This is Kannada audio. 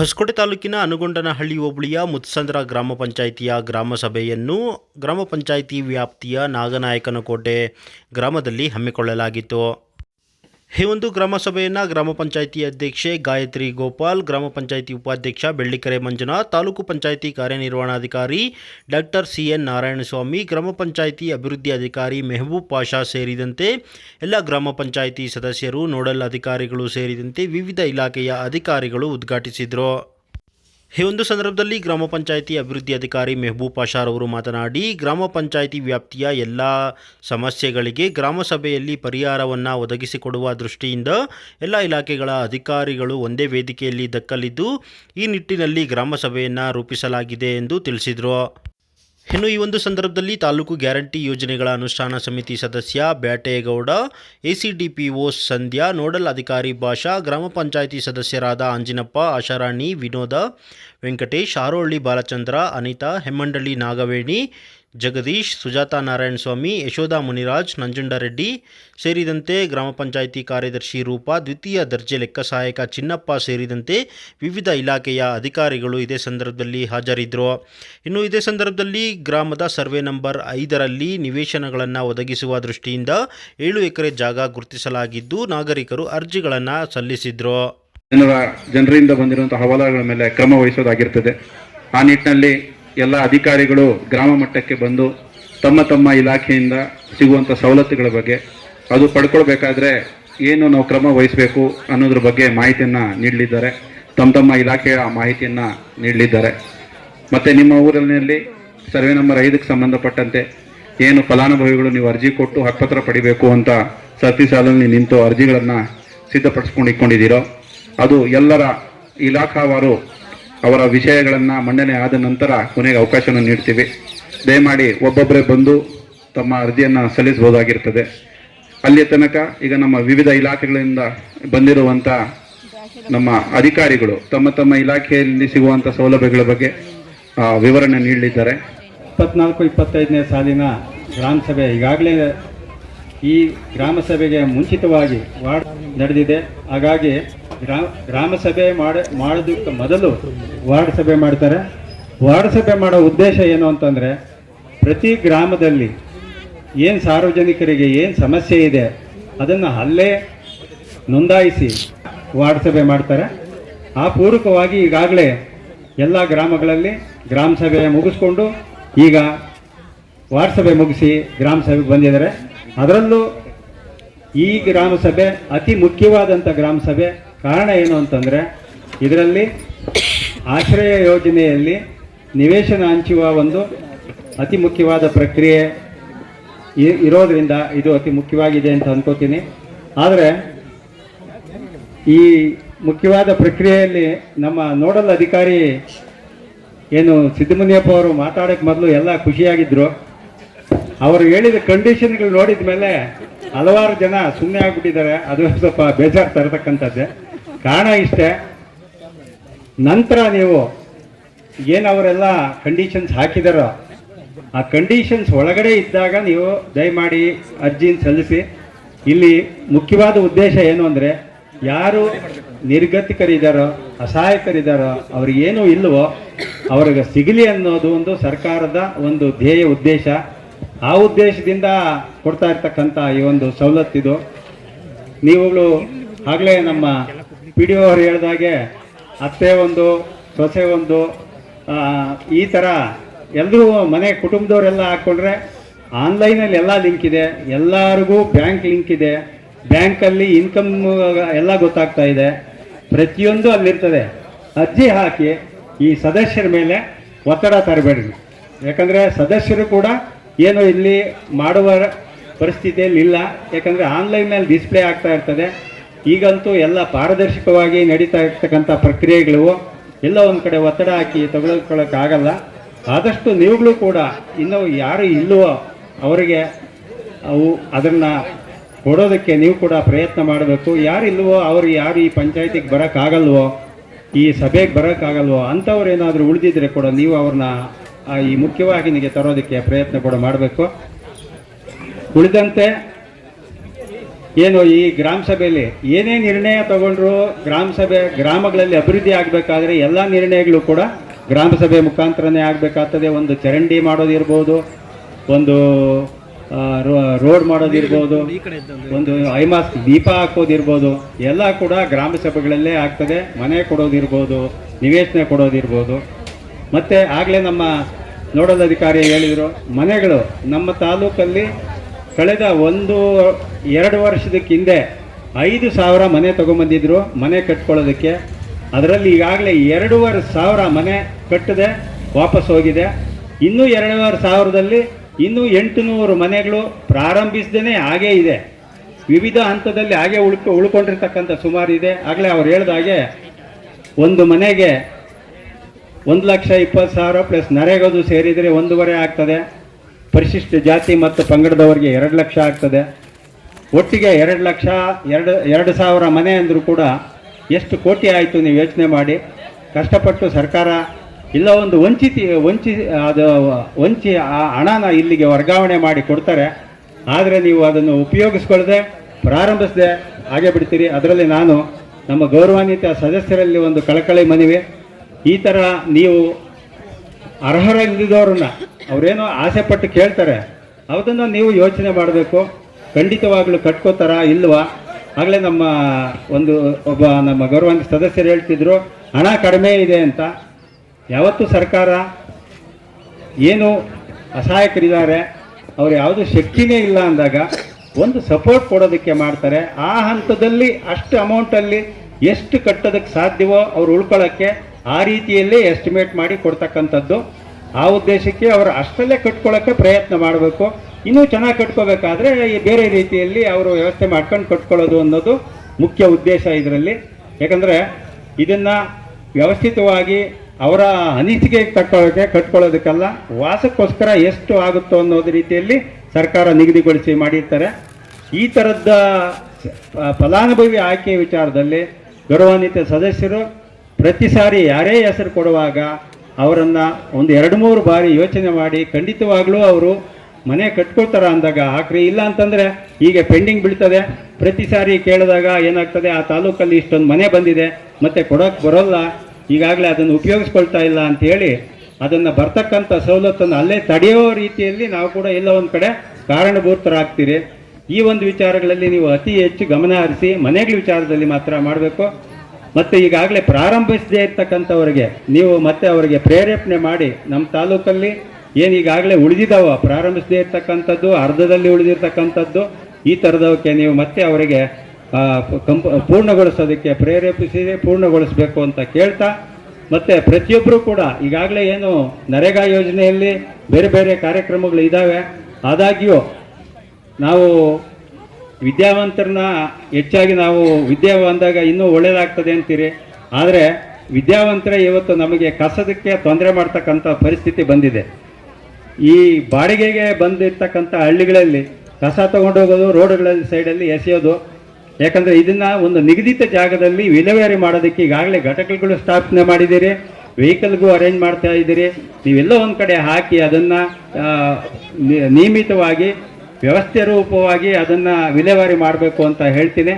ಹೊಸಕೋಟೆ ತಾಲೂಕಿನ ಅನುಗೊಂಡನಹಳ್ಳಿ ಹೋಬಳಿಯ ಮುತ್ಸಂದ್ರ ಗ್ರಾಮ ಪಂಚಾಯಿತಿಯ ಗ್ರಾಮ ಸಭೆಯನ್ನು ಗ್ರಾಮ ಪಂಚಾಯಿತಿ ವ್ಯಾಪ್ತಿಯ ನಾಗನಾಯಕನಕೋಟೆ ಗ್ರಾಮದಲ್ಲಿ ಹಮ್ಮಿಕೊಳ್ಳಲಾಗಿತ್ತು. ಈ ಒಂದು ಗ್ರಾಮ ಸಭೆಯನ್ನು ಗ್ರಾಮ ಪಂಚಾಯಿತಿ ಅಧ್ಯಕ್ಷೆ ಗಾಯತ್ರಿ ಗೋಪಾಲ್, ಗ್ರಾಮ ಪಂಚಾಯಿತಿ ಉಪಾಧ್ಯಕ್ಷ ಬೆಳ್ಳಿಕೆರೆ ಮಂಜುನಾಥ್, ತಾಲೂಕು ಪಂಚಾಯಿತಿ ಕಾರ್ಯನಿರ್ವಹಣಾಧಿಕಾರಿ ಡಾಕ್ಟರ್ ಸಿ ಎನ್ ನಾರಾಯಣಸ್ವಾಮಿ, ಗ್ರಾಮ ಪಂಚಾಯಿತಿ ಅಭಿವೃದ್ಧಿ ಅಧಿಕಾರಿ ಮೆಹಬೂಬ್ ಪಾಷಾ ಸೇರಿದಂತೆ ಎಲ್ಲ ಗ್ರಾಮ ಪಂಚಾಯಿತಿ ಸದಸ್ಯರು, ನೋಡಲ್ ಅಧಿಕಾರಿಗಳು ಸೇರಿದಂತೆ ವಿವಿಧ ಇಲಾಖೆಯ ಅಧಿಕಾರಿಗಳು ಉದ್ಘಾಟಿಸಿದರು. ಈ ಒಂದು ಸಂದರ್ಭದಲ್ಲಿ ಗ್ರಾಮ ಪಂಚಾಯಿತಿ ಅಭಿವೃದ್ಧಿ ಅಧಿಕಾರಿ ಮೆಹಬೂಬ್ ಪಾಷಾರ್ ಅವರು ಮಾತನಾಡಿ, ಗ್ರಾಮ ಪಂಚಾಯಿತಿ ವ್ಯಾಪ್ತಿಯ ಎಲ್ಲ ಸಮಸ್ಯೆಗಳಿಗೆ ಗ್ರಾಮ ಸಭೆಯಲ್ಲಿ ಪರಿಹಾರವನ್ನು ಒದಗಿಸಿಕೊಡುವ ದೃಷ್ಟಿಯಿಂದ ಎಲ್ಲ ಇಲಾಖೆಗಳ ಅಧಿಕಾರಿಗಳು ಒಂದೇ ವೇದಿಕೆಯಲ್ಲಿ ದಕ್ಕಲಿದ್ದು, ಈ ನಿಟ್ಟಿನಲ್ಲಿ ಗ್ರಾಮ ಸಭೆಯನ್ನು ರೂಪಿಸಲಾಗಿದೆ ಎಂದು ತಿಳಿಸಿದರು. ಇನ್ನು ಈ ಒಂದು ಸಂದರ್ಭದಲ್ಲಿ ತಾಲೂಕು ಗ್ಯಾರಂಟಿ ಯೋಜನೆಗಳ ಅನುಷ್ಠಾನ ಸಮಿತಿ ಸದಸ್ಯ ಬ್ಯಾಟೇಗೌಡ, ಎಸಿಡಿಪಿಒ ಸಂಧ್ಯಾ, ನೋಡಲ್ ಅಧಿಕಾರಿ ಭಾಷಾ, ಗ್ರಾಮ ಪಂಚಾಯಿತಿ ಸದಸ್ಯರಾದ ಅಂಜಿನಪ್ಪ, ಆಶಾರಾಣಿ, ವಿನೋದ ವೆಂಕಟೇಶ್ ಆರೋಳ್ಳಿ ಬಾಲಚಂದ್ರ, ಅನಿತಾ, ಹೆಮ್ಮಂಡಳ್ಳಿ ನಾಗವೇಣಿ ಜಗದೀಶ್, ಸುಜಾತಾ ನಾರಾಯಣ ಸ್ವಾಮಿ ಯಶೋಧಾ ಮುನಿರಾಜ್, ನಂಜುಂಡರೆಡ್ಡಿ ಸೇರಿದಂತೆ ಗ್ರಾಮ ಪಂಚಾಯಿತಿ ಕಾರ್ಯದರ್ಶಿ ರೂಪಾ, ದ್ವಿತೀಯ ದರ್ಜೆ ಲೆಕ್ಕ ಸಹಾಯಕ ಚಿನ್ನಪ್ಪ ಸೇರಿದಂತೆ ವಿವಿಧ ಇಲಾಖೆಯ ಅಧಿಕಾರಿಗಳು ಇದೇ ಸಂದರ್ಭದಲ್ಲಿ ಹಾಜರಿದ್ದರು ಇನ್ನು ಇದೇ ಸಂದರ್ಭದಲ್ಲಿ ಗ್ರಾಮದ ಸರ್ವೆ ನಂಬರ್ ಐದರಲ್ಲಿ ನಿವೇಶನಗಳನ್ನು ಒದಗಿಸುವ ದೃಷ್ಟಿಯಿಂದ ಏಳು ಎಕರೆ ಜಾಗ ಗುರುತಿಸಲಾಗಿದ್ದು ನಾಗರಿಕರು ಅರ್ಜಿಗಳನ್ನು ಸಲ್ಲಿಸಿದ್ರು. ಜನರ, ಜನರಿಂದ ಬಂದಿರುವಂತಹ ಹವಾಲಾಗಳ ಮೇಲೆ ಕ್ರಮ ವಹಿಸೋದಾಗಿರ್ತದೆ. ಆ ನಿಟ್ಟಿನಲ್ಲಿ ಎಲ್ಲ ಅಧಿಕಾರಿಗಳು ಗ್ರಾಮ ಮಟ್ಟಕ್ಕೆ ಬಂದು ತಮ್ಮ ತಮ್ಮ ಇಲಾಖೆಯಿಂದ ಸಿಗುವಂಥ ಸವಲತ್ತುಗಳ ಬಗ್ಗೆ, ಅದು ಪಡ್ಕೊಳ್ಬೇಕಾದ್ರೆ ಏನು ನಾವು ಕ್ರಮ ವಹಿಸಬೇಕು ಅನ್ನೋದ್ರ ಬಗ್ಗೆ ಮಾಹಿತಿಯನ್ನು ನೀಡಲಿದ್ದಾರೆ. ತಮ್ಮ ತಮ್ಮ ಇಲಾಖೆಯ ಮಾಹಿತಿಯನ್ನು ನೀಡಲಿದ್ದಾರೆ. ಮತ್ತು ನಿಮ್ಮ ಊರಿನಲ್ಲಿ ಸರ್ವೆ ನಂಬರ್ ಐದಕ್ಕೆ ಸಂಬಂಧಪಟ್ಟಂತೆ ಏನು ಫಲಾನುಭವಿಗಳು ನೀವು ಅರ್ಜಿ ಕೊಟ್ಟು ಹಕ್ಕುಪತ್ರ ಪಡಿಬೇಕು ಅಂತ ಸತಿ ಸಾಲಲ್ಲಿ ನಿಂತು ಅರ್ಜಿಗಳನ್ನು ಸಿದ್ಧಪಡಿಸ್ಕೊಂಡು ಇಟ್ಕೊಂಡಿದ್ದೀರೋ ಅದು ಎಲ್ಲರ ಇಲಾಖಾವಾರು ಅವರ ವಿಷಯಗಳನ್ನು ಮಂಡನೆ ಆದ ನಂತರ ಕೊನೆಗೆ ಅವಕಾಶವನ್ನು ನೀಡ್ತೀವಿ. ದಯಮಾಡಿ ಒಬ್ಬೊಬ್ಬರೇ ಬಂದು ತಮ್ಮ ಅರ್ಜಿಯನ್ನು ಸಲ್ಲಿಸಬಹುದಾಗಿರ್ತದೆ. ಅಲ್ಲಿಯ ತನಕ ಈಗ ನಮ್ಮ ವಿವಿಧ ಇಲಾಖೆಗಳಿಂದ ಬಂದಿರುವಂಥ ನಮ್ಮ ಅಧಿಕಾರಿಗಳು ತಮ್ಮ ತಮ್ಮ ಇಲಾಖೆಯಲ್ಲಿ ಸಿಗುವಂಥ ಸೌಲಭ್ಯಗಳ ಬಗ್ಗೆ ವಿವರಣೆ ನೀಡಲಿದ್ದಾರೆ. ಇಪ್ಪತ್ನಾಲ್ಕು, ಇಪ್ಪತ್ತೈದನೇ ಸಾಲಿನ ಗ್ರಾಮ ಸಭೆ ಈಗಾಗಲೇ ಈ ಗ್ರಾಮ ಸಭೆಗೆ ಮುಂಚಿತವಾಗಿ ವಾರ್ಡ್ ನಡೆದಿದೆ. ಹಾಗಾಗಿ ಗ್ರಾಮ ಸಭೆ ಮಾಡ, ಮಾಡೋದಕ್ಕೆ ಮೊದಲು ವಾರ್ಡ್ ಸಭೆ ಮಾಡ್ತಾರೆ. ವಾರ್ಡ್ ಸಭೆ ಮಾಡೋ ಉದ್ದೇಶ ಏನು ಅಂತಂದರೆ, ಪ್ರತಿ ಗ್ರಾಮದಲ್ಲಿ ಏನು ಸಾರ್ವಜನಿಕರಿಗೆ ಏನು ಸಮಸ್ಯೆ ಇದೆ, ಅದನ್ನು ಅಲ್ಲೇ ನೋಂದಾಯಿಸಿ ವಾರ್ಡ್ ಸಭೆ ಮಾಡ್ತಾರೆ. ಆ ಪೂರಕವಾಗಿ ಈಗಾಗಲೇ ಎಲ್ಲ ಗ್ರಾಮಗಳಲ್ಲಿ ಗ್ರಾಮ ಸಭೆ ಮುಗಿಸ್ಕೊಂಡು ಈಗ ವಾರ್ಡ್ ಸಭೆ ಮುಗಿಸಿ ಗ್ರಾಮ ಸಭೆಗೆ ಬಂದಿದ್ದಾರೆ. ಅದರಲ್ಲೂ ಈ ಗ್ರಾಮ ಸಭೆ ಅತಿ ಮುಖ್ಯವಾದಂಥ ಗ್ರಾಮ ಸಭೆ ಕಾರಣ ಏನು ಅಂತಂದರೆ, ಇದರಲ್ಲಿ ಆಶ್ರಯ ಯೋಜನೆಯಲ್ಲಿ ನಿವೇಶನ ಹಂಚುವ ಒಂದು ಅತಿ ಮುಖ್ಯವಾದ ಪ್ರಕ್ರಿಯೆ ಇರೋದರಿಂದ ಇದು ಅತಿ ಮುಖ್ಯವಾಗಿದೆ ಅಂತ ಅಂದ್ಕೋತೀನಿ ಆದರೆ, ಈ ಮುಖ್ಯವಾದ ಪ್ರಕ್ರಿಯೆಯಲ್ಲಿ ನಮ್ಮ ನೋಡಲ್ ಅಧಿಕಾರಿ ಏನು ಸಿದ್ದಮುನಿಯಪ್ಪ ಅವರು ಮಾತಾಡೋಕ್ಕೆ ಮೊದಲು ಎಲ್ಲ ಖುಷಿಯಾಗಿದ್ದರು ಅವರು ಹೇಳಿದ ಕಂಡೀಷನ್ಗಳು ನೋಡಿದ ಮೇಲೆ ಹಲವಾರು ಜನ ಸುಮ್ಮನೆ ಆಗಿಬಿಟ್ಟಿದ್ದಾರೆ. ಅದು ಸ್ವಲ್ಪ ಬೇಜಾರು ತರತಕ್ಕಂಥದ್ದೇ. ಕಾರಣ ಇಷ್ಟೇ. ನಂತರ ನೀವು ಏನು ಅವರೆಲ್ಲ ಕಂಡೀಷನ್ಸ್ ಹಾಕಿದಾರೋ ಆ ಕಂಡೀಷನ್ಸ್ ಒಳಗಡೆ ಇದ್ದಾಗ ನೀವು ದಯಮಾಡಿ ಅರ್ಜಿನ ಸಲ್ಲಿಸಿ. ಇಲ್ಲಿ ಮುಖ್ಯವಾದ ಉದ್ದೇಶ ಏನು ಅಂದರೆ ಯಾರು ನಿರ್ಗತಿಕರಿದ್ದಾರೋ ಅಸಹಾಯಕರಿದ್ದಾರೋ ಅವ್ರಿಗೇನು ಇಲ್ಲವೋ ಅವ್ರಿಗೆ ಸಿಗಲಿ ಅನ್ನೋದು ಒಂದು ಸರ್ಕಾರದ ಒಂದು ಧ್ಯೇಯ ಉದ್ದೇಶ. ಆ ಉದ್ದೇಶದಿಂದ ಕೊಡ್ತಾ ಇರ್ತಕ್ಕಂಥ ಈ ಒಂದು ಸವಲತ್ತಿದು ನೀವುಗಳು ಆಗಲೇ ನಮ್ಮ ಪಿ ಡಿ ಅವರು ಹೇಳಿದಾಗೆ ಅತ್ತೆ ಒಂದು, ಸೊಸೆ ಒಂದು ಈ ಥರ ಎಲ್ಲರೂ ಮನೆ ಕುಟುಂಬದವರೆಲ್ಲ ಹಾಕ್ಕೊಂಡ್ರೆ ಆನ್ಲೈನಲ್ಲಿ ಎಲ್ಲ ಲಿಂಕ್ ಇದೆ, ಎಲ್ಲರಿಗೂ ಬ್ಯಾಂಕ್ ಲಿಂಕ್ ಇದೆ, ಬ್ಯಾಂಕಲ್ಲಿ ಇನ್ಕಮ್ ಎಲ್ಲ ಗೊತ್ತಾಗ್ತಾ ಇದೆ. ಪ್ರತಿಯೊಂದು ಅಲ್ಲಿರ್ತದೆ. ಅರ್ಜಿ ಹಾಕಿ ಈ ಸದಸ್ಯರ ಮೇಲೆ ಒತ್ತಡ ತರಬೇಡ್ರಿ. ಯಾಕಂದರೆ ಸದಸ್ಯರು ಕೂಡ ಏನು ಇಲ್ಲಿ ಮಾಡುವ ಪರಿಸ್ಥಿತಿಯಲ್ಲಿ ಇಲ್ಲ. ಯಾಕಂದರೆ ಆನ್ಲೈನಲ್ಲಿ ಡಿಸ್ಪ್ಲೇ ಆಗ್ತಾ ಇರ್ತದೆ. ಈಗಂತೂ ಎಲ್ಲ ಪಾರದರ್ಶಕವಾಗಿ ನಡೀತಾ ಇರ್ತಕ್ಕಂಥ ಪ್ರಕ್ರಿಯೆಗಳು ಎಲ್ಲ ಒಂದು ಕಡೆ ಒತ್ತಡ ಹಾಕಿ ತಗೊಳ್ಕೊಳ್ಳೋಕ್ಕಾಗಲ್ಲ. ಆದಷ್ಟು ನೀವುಗಳು ಕೂಡ ಇನ್ನೂ ಯಾರು ಇಲ್ಲವೋ ಅವರಿಗೆ ಅವು ಅದನ್ನು ಕೊಡೋದಕ್ಕೆ ನೀವು ಕೂಡ ಪ್ರಯತ್ನ ಮಾಡಬೇಕು. ಯಾರು ಇಲ್ಲವೋ ಅವರು ಯಾರು ಈ ಪಂಚಾಯತಿಗೆ ಬರೋಕ್ಕಾಗಲ್ವೋ, ಈ ಸಭೆಗೆ ಬರೋಕ್ಕಾಗಲ್ವೋ ಅಂಥವ್ರು ಏನಾದರೂ ಉಳಿದಿದ್ರೆ ಕೂಡ ನೀವು ಅವ್ರನ್ನ ಈ ಮುಖ್ಯವಾಹಿನಿಗೆ ತರೋದಕ್ಕೆ ಪ್ರಯತ್ನ ಕೂಡ ಮಾಡಬೇಕು. ಉಳಿದಂತೆ ಏನು ಈ ಗ್ರಾಮ ಸಭೆಯಲ್ಲಿ ಏನೇ ನಿರ್ಣಯ ತಗೊಂಡ್ರು ಗ್ರಾಮ ಸಭೆ ಗ್ರಾಮಗಳಲ್ಲಿ ಅಭಿವೃದ್ಧಿ ಆಗಬೇಕಾದ್ರೆ ಎಲ್ಲ ನಿರ್ಣಯಗಳು ಕೂಡ ಗ್ರಾಮ ಸಭೆ ಮುಖಾಂತರನೇ ಆಗಬೇಕಾಗ್ತದೆ. ಒಂದು ಚರಂಡಿ ಮಾಡೋದಿರ್ಬೋದು ಒಂದು ರೋಡ್ ಮಾಡೋದಿರ್ಬೋದು ಒಂದು ಐಮಾಸ್ ದೀಪ ಹಾಕೋದಿರ್ಬೋದು ಎಲ್ಲ ಕೂಡ ಗ್ರಾಮ ಸಭೆಗಳಲ್ಲೇ ಆಗ್ತದೆ. ಮನೆ ಕೊಡೋದಿರ್ಬೋದು ನಿವೇಶನ ಕೊಡೋದಿರ್ಬೋದು. ಮತ್ತು ಆಗಲೇ ನಮ್ಮ ನೋಡಲ್ ಅಧಿಕಾರಿ ಹೇಳಿದರು ಮನೆಗಳು ನಮ್ಮ ತಾಲೂಕಲ್ಲಿ ಕಳೆದ ಒಂದು, ಎರಡು ವರ್ಷದ ಹಿಂದೆ ಐದು ಸಾವಿರ ಮನೆ ತೊಗೊಂಬಂದಿದ್ರು, ಮನೆ ಕಟ್ಕೊಳ್ಳೋದಕ್ಕೆ. ಅದರಲ್ಲಿ ಈಗಾಗಲೇ ಎರಡೂವರೆ ಸಾವಿರ ಮನೆ ಕಟ್ಟದೆ, ವಾಪಸ್ ಹೋಗಿದೆ. ಇನ್ನೂ ಎರಡೂವರೆ ಸಾವಿರದಲ್ಲಿ ಇನ್ನೂ ಎಂಟು ನೂರು ಮನೆಗಳು ಪ್ರಾರಂಭಿಸದೇ ಹಾಗೇ ಇದೆ. ವಿವಿಧ ಹಂತದಲ್ಲಿ ಹಾಗೆ ಉಳ್ಕೊ, ಉಳ್ಕೊಂಡಿರ್ತಕ್ಕಂಥ ಸುಮಾರು ಇದೆ. ಆಗಲೇ ಅವ್ರು ಹೇಳ್ದ ಹಾಗೆ ಒಂದು ಮನೆಗೆ ಒಂದು ಲಕ್ಷ ಇಪ್ಪತ್ತು ಸಾವಿರ ಪ್ಲಸ್ ನರೇಗದು ಸೇರಿದರೆ ಒಂದೂವರೆ ಆಗ್ತದೆ. ಪರಿಶಿಷ್ಟ ಜಾತಿ ಮತ್ತು ಪಂಗಡದವರಿಗೆ ಎರಡು ಲಕ್ಷ ಆಗ್ತದೆ. ಒಟ್ಟಿಗೆ ಎರಡು ಲಕ್ಷ, ಎರಡು ಎರಡು ಸಾವಿರ ಮನೆ ಅಂದರೂ ಕೂಡ ಎಷ್ಟು ಕೋಟಿ ಆಯಿತು ನೀವು ಯೋಚನೆ ಮಾಡಿ. ಕಷ್ಟಪಟ್ಟು ಸರ್ಕಾರ ಇಲ್ಲ ಒಂದು ವಂಚಿತಿ, ವಂಚಿ, ಅದು ವಂಚಿ ಆ ಹಣನ ಇಲ್ಲಿಗೆ ವರ್ಗಾವಣೆ ಮಾಡಿ ಕೊಡ್ತಾರೆ. ಆದರೆ ನೀವು ಅದನ್ನು ಉಪಯೋಗಿಸ್ಕೊಳ್ಳದೆ ಪ್ರಾರಂಭಿಸದೆ, ಹಾಗೆ ಬಿಡ್ತೀರಿ. ಅದರಲ್ಲಿ ನಾನು ನಮ್ಮ ಗೌರವಾನ್ವಿತ ಸದಸ್ಯರಲ್ಲಿ ಒಂದು ಕಳಕಳಿ ಮನವಿ. ಈ ಥರ ನೀವು ಅರ್ಹರಿಲ್ಲದವ್ರನ್ನ ಅವರೇನೋ ಆಸೆ ಪಟ್ಟು ಕೇಳ್ತಾರೆ. ಅದನ್ನು ನೀವು ಯೋಚನೆ ಮಾಡಬೇಕು, ಖಂಡಿತವಾಗ್ಲೂ ಕಟ್ಕೋತಾರ ಇಲ್ವಾ? ಆಗಲೇ ನಮ್ಮ ಒಂದು ಒಬ್ಬ ನಮ್ಮ ಗೌರವಾಂಗ ಸದಸ್ಯರು ಹೇಳ್ತಿದ್ರು, ಹಣ ಕಡಿಮೆ ಇದೆ ಅಂತ. ಯಾವತ್ತು ಸರ್ಕಾರ ಏನು ಅಸಹಾಯಕರಿದ್ದಾರೆ, ಅವ್ರು ಯಾವುದು ಶಕ್ತಿನೇ ಇಲ್ಲ ಅಂದಾಗ ಒಂದು ಸಪೋರ್ಟ್ ಕೊಡೋದಕ್ಕೆ ಮಾಡ್ತಾರೆ. ಆ ಹಂತದಲ್ಲಿ ಅಷ್ಟು ಅಮೌಂಟಲ್ಲಿ ಎಷ್ಟು ಕಟ್ಟೋದಕ್ಕೆ ಸಾಧ್ಯವೋ ಅವ್ರು ಉಳ್ಕೊಳ್ಳೋಕ್ಕೆ ಆ ರೀತಿಯಲ್ಲೇ ಎಸ್ಟಿಮೇಟ್ ಮಾಡಿ ಕೊಡ್ತಕ್ಕಂಥದ್ದು. ಆ ಉದ್ದೇಶಕ್ಕೆ ಅವರು ಅಷ್ಟಲ್ಲೇ ಕಟ್ಕೊಳ್ಳೋಕ್ಕೆ ಪ್ರಯತ್ನ ಮಾಡಬೇಕು. ಇನ್ನೂ ಚೆನ್ನಾಗಿ ಕಟ್ಕೋಬೇಕಾದ್ರೆ ಈ ಬೇರೆ ರೀತಿಯಲ್ಲಿ ಅವರು ವ್ಯವಸ್ಥೆ ಮಾಡ್ಕೊಂಡು ಕಟ್ಕೊಳ್ಳೋದು ಅನ್ನೋದು ಮುಖ್ಯ ಉದ್ದೇಶ ಇದರಲ್ಲಿ. ಯಾಕಂದರೆ ಇದನ್ನು ವ್ಯವಸ್ಥಿತವಾಗಿ ಅವರ ಅನಿಸಿಕೆ ತಕ್ಕೊಳ್ಳೋಕ್ಕೆ ಕಟ್ಕೊಳ್ಳೋದಕ್ಕಲ್ಲ, ವಾಸಕ್ಕೋಸ್ಕರ ಎಷ್ಟು ಆಗುತ್ತೋ ಅನ್ನೋದು ರೀತಿಯಲ್ಲಿ ಸರ್ಕಾರ ನಿಗದಿಗೊಳಿಸಿ ಮಾಡಿರ್ತಾರೆ. ಈ ಥರದ ಫಲಾನುಭವಿ ಆಯ್ಕೆ ವಿಚಾರದಲ್ಲಿ ಗೌರವಾನ್ವಿತ ಸದಸ್ಯರು ಪ್ರತಿ ಸಾರಿ ಯಾರೇ ಹೆಸರು ಕೊಡುವಾಗ ಅವರನ್ನು ಒಂದು ಎರಡು ಮೂರು ಬಾರಿ ಯೋಚನೆ ಮಾಡಿ ಖಂಡಿತವಾಗ್ಲೂ ಅವರು ಮನೆ ಕಟ್ಕೊಳ್ತಾರ ಅಂದಾಗ ಹಾಕ್ರಿ ಇಲ್ಲ ಅಂತಂದರೆ ಹೀಗೆ ಪೆಂಡಿಂಗ್ ಬೀಳ್ತದೆ. ಪ್ರತಿ ಸಾರಿ ಕೇಳಿದಾಗ ಏನಾಗ್ತದೆ, ಆ ತಾಲೂಕಲ್ಲಿ ಇಷ್ಟೊಂದು ಮನೆ ಬಂದಿದೆ, ಮತ್ತೆ ಕೊಡೋಕ್ಕೆ ಬರೋಲ್ಲ, ಈಗಾಗಲೇ ಅದನ್ನು ಉಪಯೋಗಿಸ್ಕೊಳ್ತಾ ಇಲ್ಲ ಅಂತ ಹೇಳಿ ಅದನ್ನು ಬರ್ತಕ್ಕಂಥ ಸವಲತ್ತನ್ನು ಅಲ್ಲೇ ತಡೆಯೋ ರೀತಿಯಲ್ಲಿ ನಾವು ಕೂಡ ಎಲ್ಲ ಒಂದು ಕಡೆ ಕಾರಣಭೂತರಾಗ್ತೀರಿ. ಈ ಒಂದು ವಿಚಾರಗಳಲ್ಲಿ ನೀವು ಅತಿ ಹೆಚ್ಚು ಗಮನ ಹರಿಸಿ, ಮನೆಗಳ ವಿಚಾರದಲ್ಲಿ ಮಾತ್ರ ಮಾಡಬೇಕು. ಮತ್ತು ಈಗಾಗಲೇ ಪ್ರಾರಂಭಿಸದೇ ಇರ್ತಕ್ಕಂಥವ್ರಿಗೆ ನೀವು ಮತ್ತೆ ಅವರಿಗೆ ಪ್ರೇರೇಪಣೆ ಮಾಡಿ ನಮ್ಮ ತಾಲೂಕಲ್ಲಿ ಏನು ಈಗಾಗಲೇ ಉಳಿದಿದ್ದಾವ ಪ್ರಾರಂಭಿಸದೇ ಇರ್ತಕ್ಕಂಥದ್ದು, ಅರ್ಧದಲ್ಲಿ ಉಳಿದಿರ್ತಕ್ಕಂಥದ್ದು, ಈ ಥರದವಕ್ಕೆ ನೀವು ಮತ್ತೆ ಅವರಿಗೆ ಕಂಪ, ಪೂರ್ಣಗೊಳಿಸೋದಕ್ಕೆ ಪ್ರೇರೇಪಿಸಿ, ಪೂರ್ಣಗೊಳಿಸಬೇಕು ಅಂತ ಕೇಳ್ತಾ, ಮತ್ತು ಪ್ರತಿಯೊಬ್ಬರೂ ಕೂಡ ಈಗಾಗಲೇ ಏನು ನರೇಗಾ ಯೋಜನೆಯಲ್ಲಿ ಬೇರೆ ಬೇರೆ ಕಾರ್ಯಕ್ರಮಗಳು ಇದ್ದಾವೆ ಆದಾಗ್ಯೂ ನಾವು ವಿದ್ಯಾವಂತರನ್ನ ಹೆಚ್ಚಾಗಿ ನಾವು ವಿದ್ಯೆ ಬಂದಾಗ ಇನ್ನೂ ಒಳ್ಳೆಯದಾಗ್ತದೆ ಅಂತೀರಿ. ಆದರೆ ವಿದ್ಯಾವಂತರೇ ಇವತ್ತು ನಮಗೆ ಕಸದಕ್ಕೆ ತೊಂದರೆ ಮಾಡ್ತಕ್ಕಂಥ ಪರಿಸ್ಥಿತಿ ಬಂದಿದೆ. ಈ ಬಾಡಿಗೆಗೆ ಬಂದಿರ್ತಕ್ಕಂಥ ಹಳ್ಳಿಗಳಲ್ಲಿ ಕಸ ತಗೊಂಡೋಗೋದು ರೋಡ್ಗಳಲ್ಲಿ ಸೈಡಲ್ಲಿ ಎಸೆಯೋದು, ಯಾಕಂದರೆ ಇದನ್ನು ಒಂದು ನಿಗದಿತ ಜಾಗದಲ್ಲಿ ವಿಲೇವಾರಿ ಮಾಡೋದಕ್ಕೆ ಈಗಾಗಲೇ ಘಟಕಗಳು ಸ್ಥಾಪನೆ ಮಾಡಿದ್ದೀರಿ, ವೆಹಿಕಲ್ಗೂ ಅರೇಂಜ್ ಮಾಡ್ತಾ ಇದ್ದೀರಿ. ನೀವೆಲ್ಲೋ ಒಂದು ಕಡೆ ಹಾಕಿ ಅದನ್ನು ನಿಯಮಿತವಾಗಿ ವ್ಯವಸ್ಥೆ ರೂಪವಾಗಿ ಅದನ್ನು ವಿಲೇವಾರಿ ಮಾಡಬೇಕು ಅಂತ ಹೇಳ್ತೀನಿ.